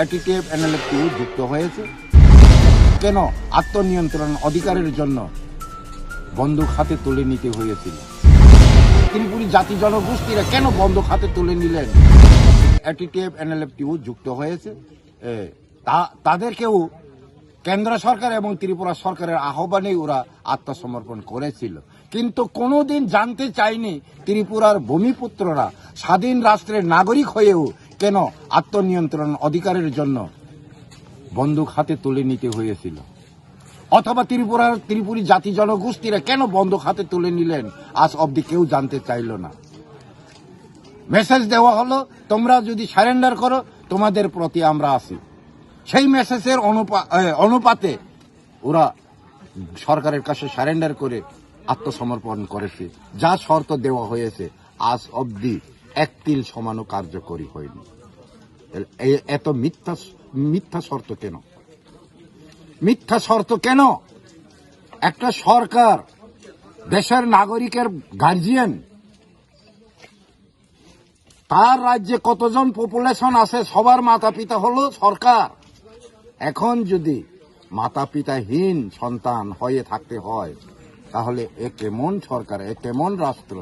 অ্যাটিটিভ এনএলএফটিও যুক্ত হয়েছে। কেন আত্মনিয়ন্ত্রণ অধিকারের জন্য বন্দুক হাতে তুলে নিতে হয়েছিল? ত্রিপুরী জাতি জনগোষ্ঠীরা কেন বন্দুক হাতে তুলে নিলেন? অ্যাটিটিভ এনএলএফটিও যুক্ত হয়েছে। তা- তাদেরকেও কেন্দ্র সরকার এবং ত্রিপুরা সরকারের আহ্বানে ওরা আত্মসমর্পণ করেছিল। কিন্তু কোনোদিন জানতে চায়নি ত্রিপুরার ভূমিপুত্ররা। স্বাধীন রাষ্ট্রের নাগরিক হয়েও কেন আত্মনিয়ন্ত্রণ অধিকারের জন্য বন্দুক হাতে তুলে নিতে হয়েছিল? অথবা ত্রিপুরার ত্রিপুরী জাতি জনগোষ্ঠীরা কেন বন্দুক হাতে তুলে নিলেন? আজ অবধি কেউ জানতে চাইল না। মেসেজ দেওয়া হলো, তোমরা যদি সারেন্ডার করো, তোমাদের প্রতি আমরা আসি সেই মেসেজের অনুপা- অনুপাতে ওরা সরকারের কাছে সারেন্ডার করে আত্মসমর্পণ করেছে। যা শর্ত দেওয়া হয়েছে, আজ অবধি এক তিল সমানও কার্যকরী হয়নি। এত মিথ্যা মিথ্যা শর্ত কেন? মিথ্যা শর্ত কেন? একটা সরকার, দেশের নাগরিকের গার্জিয়ান তার রাজ্যে কতজন পপুলেশন আছে সবার মাতা পিতা হলো সরকার। এখন যদি মাতা পিতাহীন সন্তান হয়ে থাকতে হয়, তাহলে এ কেমন সরকার, এ কেমন রাষ্ট্র?